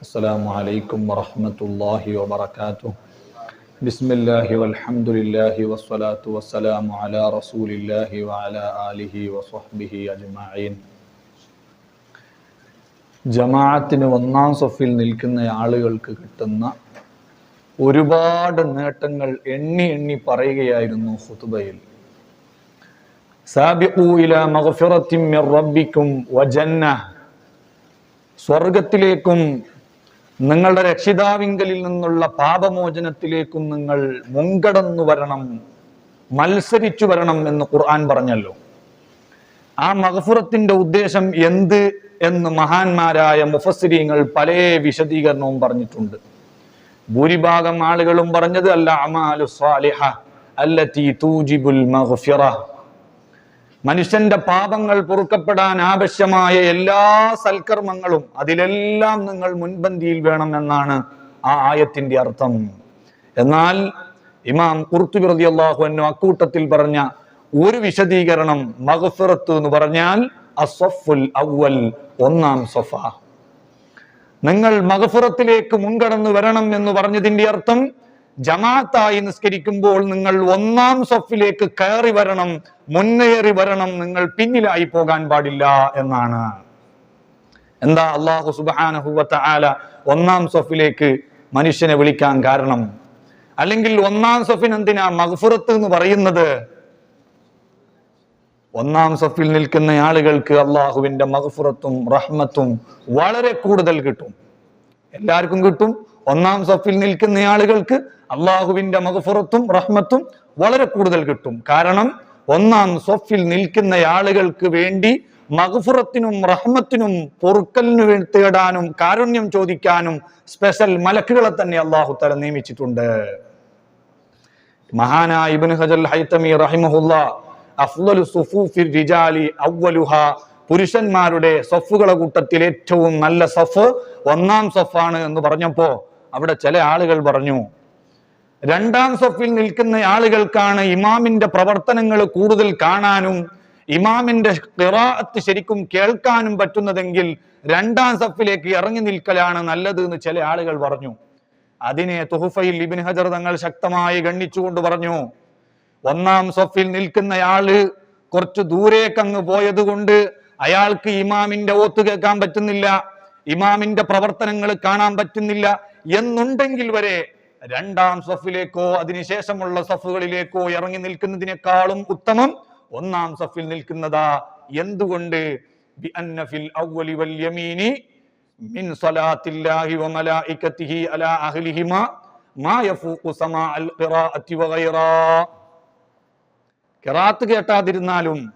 السلام عليكم ورحمة الله وبركاته بسم الله والحمد لله والصلاة والسلام على رسول الله وعلى آله وصحبه أجمعين ജമാഅത്തിന് ഒന്നാം സഫിൽ നിൽക്കുന്ന ആളുകൾക്ക് കിട്ടുന്ന ഒരുപാട് നേട്ടങ്ങൾ എണ്ണി എണ്ണി പറയുകയായിരുന്നു ഹുതുബയിൽ സാബിഖൂ ഇലാ മഗ്ഫിറത്തിൻ മിർ റബ്ബിക്കും വജന്ന സ്വർഗത്തിലേക്കും നിങ്ങളുടെ രക്ഷിതാവിങ്കലിൽ നിന്നുള്ള പാപമോചനത്തിലേക്കും നിങ്ങൾ മുൻകടന്നു വരണം മത്സരിച്ചു വരണം എന്ന് ഖുർആൻ പറഞ്ഞല്ലോ. ആ മഹഫുറത്തിന്റെ ഉദ്ദേശം എന്ത് എന്ന് മഹാന്മാരായ മുഫസ്സിരീങ്ങൾ പല വിശദീകരണവും പറഞ്ഞിട്ടുണ്ട്. ഭൂരിഭാഗം ആളുകളും പറഞ്ഞത് അല്ല അമാലു സ്വാലിഹ അല്ലത്തി തൂജിബുൽ മഗ്ഫിറ. മനുഷ്യന്റെ പാപങ്ങൾ പൊറുക്കപ്പെടാൻ ആവശ്യമായ എല്ലാ സൽക്കർമ്മങ്ങളും അതിലെല്ലാം നിങ്ങൾ മുൻപന്തിയിൽ വേണം എന്നാണ് ആ ആയത്തിന്റെ അർത്ഥം. എന്നാൽ ഇമാം കുർത്തുപ്രതി അള്ളാഹു അൻഹു അക്കൂട്ടത്തിൽ പറഞ്ഞ ഒരു വിശദീകരണം മഹഫിറത്ത് എന്ന് പറഞ്ഞാൽ അസ്വഫുൽ അവൽ ഒന്നാം സൊഫ നിങ്ങൾ മഹഫിറത്തിലേക്ക് മുൻകടന്നു വരണം എന്ന് പറഞ്ഞതിന്റെ അർത്ഥം ജമാഅത്തായി നിസ്കരിക്കുമ്പോൾ നിങ്ങൾ ഒന്നാം സഫിലേക്ക് കയറി വരണം മുന്നേറി വരണം നിങ്ങൾ പിന്നിലായി പോകാൻ പാടില്ല എന്നാണ്. എന്താ അള്ളാഹു സുബാനഹുവത്ത ആല ഒന്നാം സഫിലേക്ക് മനുഷ്യനെ വിളിക്കാൻ കാരണം? അല്ലെങ്കിൽ ഒന്നാം സഫിന് എന്തിനാ മഹ്ഫുറത്ത് എന്ന് പറയുന്നത്? ഒന്നാം സഫിൽ നിൽക്കുന്ന ആളുകൾക്ക് അള്ളാഹുവിന്റെ മഹ്ഫുറത്തും റഹ്മത്തും വളരെ കൂടുതൽ കിട്ടും. എല്ലാവർക്കും കിട്ടും. ഒന്നാം സഫിൽ നിൽക്കുന്ന ആളുകൾക്ക് അള്ളാഹുവിന്റെ മകഫുറത്തും റഹ്മത്തും വളരെ കൂടുതൽ കിട്ടും. കാരണം ഒന്നാം സഫിൽ നിൽക്കുന്ന ആളുകൾക്ക് വേണ്ടി മകഫുറത്തിനും റഹ്മത്തിനും പൊറുക്കലിനു തേടാനും കാരുണ്യം ചോദിക്കാനും സ്പെഷ്യൽ മലക്കുകളെ തന്നെ അള്ളാഹു തല നിയമിച്ചിട്ടുണ്ട്. മഹാനായ ഇബ്നു ഹജൽ ഹൈത്തമി റഹിമഹുല്ല റിജാലി പുരുഷന്മാരുടെ സഫുകളെ കൂട്ടത്തിൽ ഏറ്റവും നല്ല സഫ് ഒന്നാം സഫാണ് എന്ന് പറഞ്ഞപ്പോ അവിടെ ചില ആളുകൾ പറഞ്ഞു രണ്ടാം സഫിൽ നിൽക്കുന്ന ആളുകൾക്കാണ് ഇമാമിന്റെ പ്രവർത്തനങ്ങൾ കൂടുതൽ കാണാനും ഇമാമിന്റെ ഖിറാഅത്ത് ശരിക്കും കേൾക്കാനും പറ്റുന്നതെങ്കിൽ രണ്ടാം സഫിലേക്ക് ഇറങ്ങി നിൽക്കലാണ് നല്ലത് എന്ന് ചില ആളുകൾ പറഞ്ഞു. അതിനെ തുഹുഫയിൽ ഇബിൻ ഹജർ തങ്ങൾ ശക്തമായി ഗണ്ണിച്ചുകൊണ്ട് പറഞ്ഞു ഒന്നാം സഫിൽ നിൽക്കുന്നയാൾ കുറച്ച് ദൂരേക്കങ്ങ് പോയത് കൊണ്ട് അയാൾക്ക് ഇമാമിന്റെ ഓത്ത് കേൾക്കാൻ പറ്റുന്നില്ല ഇമാമിന്റെ പ്രവർത്തനങ്ങൾ കാണാൻ പറ്റുന്നില്ല എന്നുണ്ടെങ്കിൽ വരെ രണ്ടാം സഫിലേക്കോ അതിനുശേഷമുള്ള സഫുകളിലേക്കോ ഇറങ്ങി നിൽക്കുന്നതിനേക്കാളും ഉത്തമം ഒന്നാം സഫിൽ നിൽക്കുന്നതാ. എന്തുകൊണ്ട്? കേട്ടാതിരുന്നാലും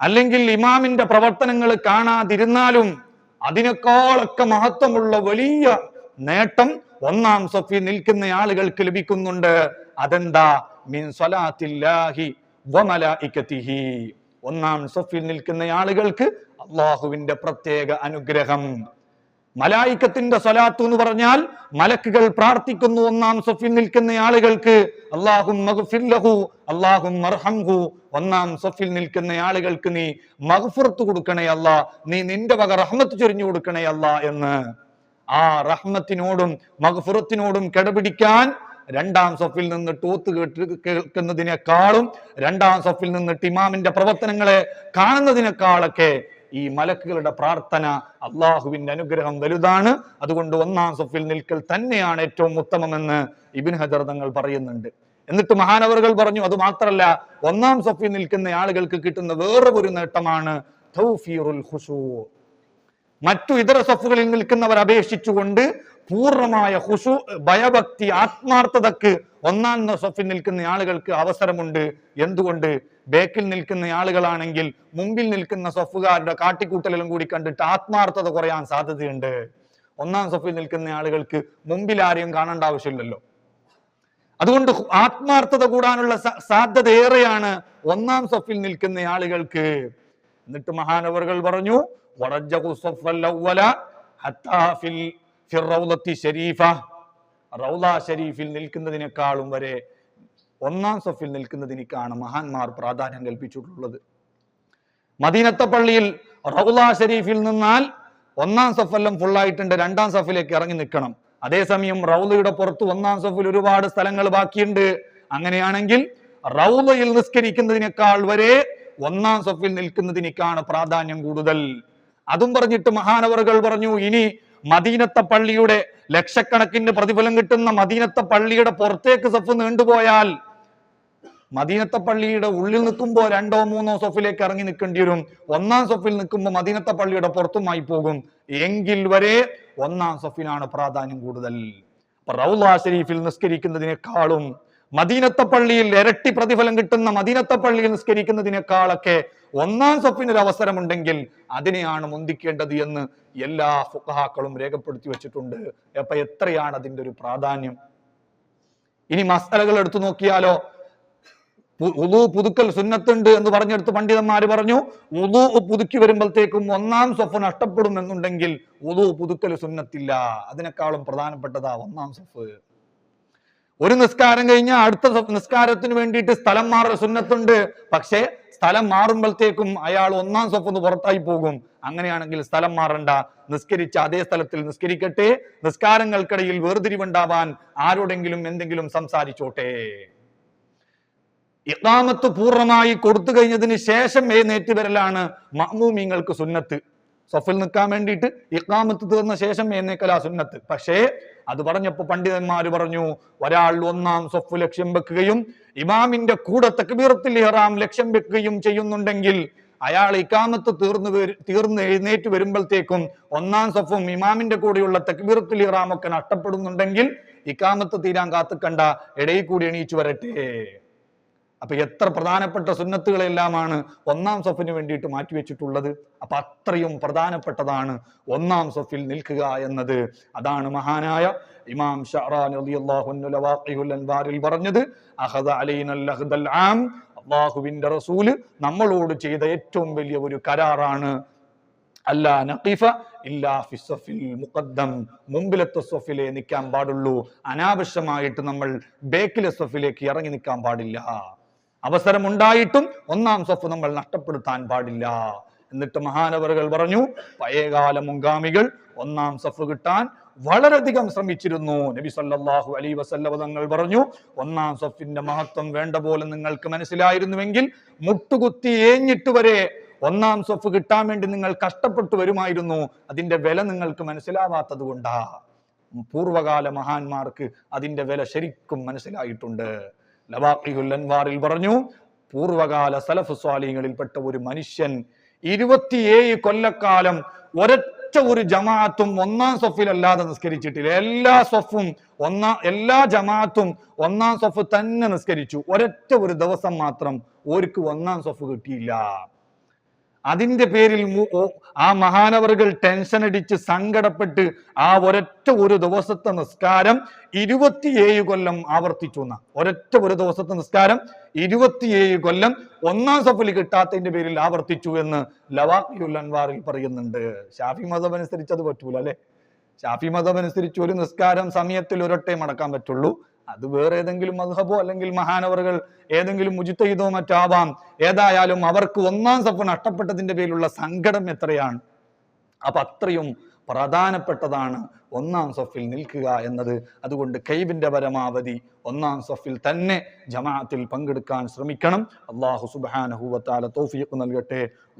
അല്ലെങ്കിൽ ഇമാമിന്റെ പ്രവർത്തനങ്ങൾ കാണാതിരുന്നാലും അതിനേക്കാളൊക്കെ മഹത്വമുള്ള വലിയ നേട്ടം ഒന്നാം സഫി നിൽക്കുന്ന ആളുകൾക്ക് ലഭിക്കുന്നുണ്ട്. അതെന്താ? മിൻ സ്വലാത്തില്ലാഹി ഒന്നാം സഫിൽ നിൽക്കുന്ന ആളുകൾക്ക് അള്ളാഹുവിന്റെ പ്രത്യേക അനുഗ്രഹം. മലായിക്കത്തിന്റെ സ്വലാത്തു എന്ന് പറഞ്ഞാൽ മലക്കുകൾ പ്രാർത്ഥിക്കുന്നു ഒന്നാം സഫിൽ നിൽക്കുന്ന ആളുകൾക്ക്. അള്ളാഹും മർഹംഹു. ഒന്നാം സഫിൽ നിൽക്കുന്ന ആളുകൾക്ക് നീ മഹഫുറത്ത് കൊടുക്കണേ അല്ല. നീ നിന്റെ വക റഹ്മത്ത് ചൊരിഞ്ഞു കൊടുക്കണേ അല്ല എന്ന്. ആ റഹ്മത്തിനോടും മഹഫുറത്തിനോടും കിടപിടിക്കാൻ രണ്ടാം സഫിൽ നിന്ന് ടൂത്ത് കേട്ട് കേൾക്കുന്നതിനേക്കാളും രണ്ടാം സഫിൽ നിന്ന് ഇമാമിന്റെ പ്രവർത്തനങ്ങളെ കാണുന്നതിനേക്കാളൊക്കെ ഈ മലക്കുകളുടെ പ്രാർത്ഥന അള്ളാഹുവിന്റെ അനുഗ്രഹം വലുതാണ്. അതുകൊണ്ട് ഒന്നാം സഫിൽ നിൽക്കൽ തന്നെയാണ് ഏറ്റവും ഉത്തമമെന്ന് ഇബിൻ ഹജർ തങ്ങൾ പറയുന്നുണ്ട്. എന്നിട്ട് മഹാനവറുകൾ പറഞ്ഞു അത് മാത്രല്ല ഒന്നാം സഫിൽ നിൽക്കുന്ന ആളുകൾക്ക് കിട്ടുന്ന വേറെ ഒരു നേട്ടമാണ് തൗഫീറുൽ മറ്റു ഇതര സഫുകളിൽ നിൽക്കുന്നവർ അപേക്ഷിച്ചുകൊണ്ട് പൂർണമായ ഹുസു ഭയഭക്തി ആത്മാർത്ഥതക്ക് ഒന്നാം സഫിൽ നിൽക്കുന്ന ആളുകൾക്ക് അവസരമുണ്ട്. എന്തുകൊണ്ട്? ബേക്കിൽ നിൽക്കുന്ന ആളുകളാണെങ്കിൽ മുമ്പിൽ നിൽക്കുന്ന സഫുകാരുടെ കാട്ടിക്കൂട്ടലും കൂടി കണ്ടിട്ട് ആത്മാർത്ഥത കുറയാൻ സാധ്യതയുണ്ട്. ഒന്നാം സഫിൽ നിൽക്കുന്ന ആളുകൾക്ക് മുമ്പിൽ ആരെയും കാണേണ്ട ആവശ്യമില്ലല്ലോ. അതുകൊണ്ട് ആത്മാർത്ഥത കൂടാനുള്ള സാധ്യത ഏറെയാണ് ഒന്നാം സഫിൽ നിൽക്കുന്ന ആളുകൾക്ക്. എന്നിട്ട് മഹാനവറുകൾ പറഞ്ഞു ഷരീഫിൽ നിൽക്കുന്നതിനേക്കാളും വരെ ഒന്നാം സഫിൽ നിൽക്കുന്നതിനേക്കാണ് മഹാന്മാർ പ്രാധാന്യം കൽപ്പിച്ചിട്ടുള്ളത്. മദീനത്തെ പള്ളിയിൽ റൗല ഷരീഫിൽ നിന്നാൽ ഒന്നാം സഫെല്ലാം ഫുൾ ആയിട്ടുണ്ട് രണ്ടാം സഫിലേക്ക് ഇറങ്ങി നിൽക്കണം. അതേസമയം റൗലയുടെ പുറത്ത് ഒന്നാം സഫിൽ ഒരുപാട് സ്ഥലങ്ങൾ ബാക്കിയുണ്ട്. അങ്ങനെയാണെങ്കിൽ റൗലയിൽ നിസ്കരിക്കുന്നതിനേക്കാൾ വരെ ഒന്നാം സഫിൽ നിൽക്കുന്നതിനേക്കാണ് പ്രാധാന്യം കൂടുതൽ. അതും പറഞ്ഞിട്ട് മഹാനവറുകൾ പറഞ്ഞു ഇനി മദീനത്തെ പള്ളിയുടെ ലക്ഷക്കണക്കിന് പ്രതിഫലം കിട്ടുന്ന മദീനത്തെ പള്ളിയുടെ പുറത്തേക്ക് സഫ് നീണ്ടുപോയാൽ മദീനത്തെ പള്ളിയുടെ ഉള്ളിൽ നിൽക്കുമ്പോൾ രണ്ടോ മൂന്നോ സൊഫിലേക്ക് ഇറങ്ങി നിൽക്കേണ്ടി വരും. ഒന്നാം സഫിൽ നിൽക്കുമ്പോൾ മദീനത്തെ പള്ളിയുടെ പുറത്തുമായി പോകും. എങ്കിൽ വരെ ഒന്നാം സൊഫിനാണ് പ്രാധാന്യം കൂടുതൽ. റൗല ഷരീഫിൽ നിസ്കരിക്കുന്നതിനേക്കാളും മദീനത്തെ പള്ളിയിൽ ഇരട്ടി പ്രതിഫലം കിട്ടുന്ന മദീനത്തെ പള്ളിയിൽ നിസ്കരിക്കുന്നതിനേക്കാളൊക്കെ ഒന്നാം ഒരു അവസരമുണ്ടെങ്കിൽ അതിനെയാണ് മുന്തിക്കേണ്ടത് എന്ന് എല്ലാ ഫുഖഹാക്കളും രേഖപ്പെടുത്തി വെച്ചിട്ടുണ്ട്. അപ്പൊ എത്രയാണ് അതിന്റെ ഒരു പ്രാധാന്യം? ഇനി മസലകൾ എടുത്തു നോക്കിയാലോ? ഉദു പുതുക്കൽ സുന്നത്തുണ്ട് എന്ന് പറഞ്ഞെടുത്ത് പണ്ഡിതന്മാര് പറഞ്ഞു. ഉളു പുതുക്കി വരുമ്പോഴത്തേക്കും ഒന്നാം സൊഫ് നഷ്ടപ്പെടും എന്നുണ്ടെങ്കിൽ ഉളു പുതുക്കൽ സുന്നത്തില്ല. അതിനേക്കാളും പ്രധാനപ്പെട്ടതാ ഒന്നാം സൊഫ്. ഒരു നിസ്കാരം കഴിഞ്ഞാൽ അടുത്ത നിസ്കാരത്തിന് വേണ്ടിയിട്ട് സ്ഥലം മാറുന്ന സുന്നത്തുണ്ട്. പക്ഷേ സ്ഥലം മാറുമ്പോഴത്തേക്കും അയാൾ ഒന്നാം സ്വപ്പൊന്ന് പുറത്തായി പോകും. അങ്ങനെയാണെങ്കിൽ സ്ഥലം മാറണ്ട. നിസ്കരിച്ച അതേ സ്ഥലത്തിൽ നിസ്കരിക്കട്ടെ. നിസ്കാരങ്ങൾക്കിടയിൽ വേർതിരിവുണ്ടാവാൻ ആരോടെങ്കിലും എന്തെങ്കിലും സംസാരിച്ചോട്ടെ. ഇഖാമത്ത് പൂർണമായി കൊടുത്തു കഴിഞ്ഞതിന് ശേഷം എഴുന്നേറ്റ് വരലാണ് മഹ്മൂമിങ്ങൾക്ക് സുന്നത്ത്. സഫിൽ നിൽക്കാൻ വേണ്ടിയിട്ട് ഇഖാമത്ത് തീർന്ന ശേഷം എഴുന്നേക്കലാ സുന്നത്ത്. പക്ഷേ അത് പറഞ്ഞപ്പോ പണ്ഡിതന്മാര് പറഞ്ഞു ഒരാൾ ഒന്നാം സൊഫ് ലക്ഷ്യം വെക്കുകയും ഇമാമിന്റെ കൂടെ തക്ബീറത്തിൽ ഇഹ്റാം ലക്ഷ്യം വെക്കുകയും ചെയ്യുന്നുണ്ടെങ്കിൽ അയാൾ ഇക്കാമത്ത് തീർന്നു തീർന്നു എഴുന്നേറ്റ് വരുമ്പോഴത്തേക്കും ഒന്നാം സഫും ഇമാമിന്റെ കൂടെയുള്ള തക്ബീറത്തുൽ ഒക്കെ നഷ്ടപ്പെടുന്നുണ്ടെങ്കിൽ ഇക്കാമത്ത് തീരാൻ കാത്തുക്കണ്ട ഇടയിൽ കൂടി എണീച്ചു വരട്ടെ. അപ്പൊ എത്ര പ്രധാനപ്പെട്ട സുന്നത്തുകളെല്ലാമാണ് ഒന്നാം സഫിന് വേണ്ടിയിട്ട് മാറ്റിവെച്ചിട്ടുള്ളത്? അപ്പൊ അത്രയും പ്രധാനപ്പെട്ടതാണ് ഒന്നാം സഫിൽ നിൽക്കുക എന്നത്. അതാണ് മഹാനായ ഇമാം ഷഹറാൻ പറഞ്ഞത് ആം അള്ളാഹുവിന്റെ റസൂൽ. നമ്മളോട് ചെയ്ത ഏറ്റവും വലിയ ഒരു കരാറാണ് അല്ലാ നഖീഫ ഇല്ലാ മുഖദ്ദം. മുമ്പിലത്തെ സഫിലെ നിൽക്കാൻ പാടുള്ളൂ. അനാവശ്യമായിട്ട് നമ്മൾ ബേക്കിലെ സഫിലേക്ക് ഇറങ്ങി നിൽക്കാൻ പാടില്ല. അവസരം ഉണ്ടായിട്ടും ഒന്നാം സഫ് നമ്മൾ നഷ്ടപ്പെടുത്താൻ പാടില്ല. എന്നിട്ട് മഹാനവറുകൾ പറഞ്ഞു പഴയകാല മുങ്കാമികൾ ഒന്നാം സഫ് കിട്ടാൻ വളരെയധികം ശ്രമിച്ചിരുന്നു. നബി സല്ലാഹു അലൈഹി വസല്ലവ തങ്ങൾ പറഞ്ഞു ഒന്നാം സഫിന്റെ മഹത്വം വേണ്ട പോലെ നിങ്ങൾക്ക് മനസ്സിലായിരുന്നുവെങ്കിൽ മുട്ടുകുത്തി ഏഞ്ഞിട്ട് വരെ ഒന്നാം സഫ് കിട്ടാൻ വേണ്ടി നിങ്ങൾ കഷ്ടപ്പെട്ടു വരുമായിരുന്നു. അതിന്റെ വില നിങ്ങൾക്ക് മനസ്സിലാവാത്തത് കൊണ്ടാ. പൂർവകാല മഹാന്മാർക്ക് അതിന്റെ വില ശരിക്കും മനസ്സിലായിട്ടുണ്ട്. ലവാഖിഹുൽ അൻവാറിൽ പറഞ്ഞു പൂർവകാല സലഫ് സ്വാലികളിൽപ്പെട്ട ഒരു മനുഷ്യൻ ഇരുപത്തിയേഴ് കൊല്ലക്കാലം ഒരൊറ്റ ഒരു ജമാഅത്തും ഒന്നാം സൊഫിലല്ലാതെ നിസ്കരിച്ചിട്ടില്ല. എല്ലാ സൊഫും ഒന്നാം എല്ലാ ജമാഅത്തും ഒന്നാം സൊഫ് തന്നെ നിസ്കരിച്ചു. ഒരൊറ്റ ഒരു ദിവസം മാത്രം ഓർക്ക് ഒന്നാം സൊഫ് കിട്ടിയില്ല. അതിന്റെ പേരിൽ ആ മഹാനവറുകൾ ടെൻഷൻ അടിച്ച് സങ്കടപ്പെട്ട് ആ ഒരൊറ്റ ഒരു ദിവസത്തെ നിസ്കാരം ഇരുപത്തിയേഴ് കൊല്ലം ആവർത്തിച്ചു എന്ന. ഒരൊറ്റ ഒരു ദിവസത്തെ നിസ്കാരം ഇരുപത്തിയേഴ് കൊല്ലം ഒന്നാം സഫലി കിട്ടാത്തതിന്റെ പേരിൽ ആവർത്തിച്ചു എന്ന് ലവാഖിയുൽ പറയുന്നുണ്ട്. ഷാഫി മതം അനുസരിച്ച് അത് പറ്റൂല അല്ലെ? ഷാഫി മതം അനുസരിച്ച് ഒരു നിസ്കാരം സമയത്തിൽ ഒരൊട്ടേ മടക്കാൻ പറ്റുള്ളൂ. അത് വേറെ ഏതെങ്കിലും മധുഹബോ അല്ലെങ്കിൽ മഹാനവറുകൾ ഏതെങ്കിലും മുജ്തഹിദോ മറ്റാവാം. ഏതായാലും അവർക്ക് ഒന്നാം സഫ് നഷ്ടപ്പെട്ടതിന്റെ പേരിലുള്ള സങ്കടം എത്രയാണ്? അപ്പൊ അത്രയും പ്രധാനപ്പെട്ടതാണ് ഒന്നാം സഫിൽ നിൽക്കുക എന്നത്. അതുകൊണ്ട് കൈബിന്റെ പരമാവധി ഒന്നാം സഫിൽ തന്നെ ജമാഅത്തിൽ പങ്കെടുക്കാൻ ശ്രമിക്കണം. അള്ളാഹു സുബാനഹുവത്താല തോഫിയൊക്കെ നൽകട്ടെ.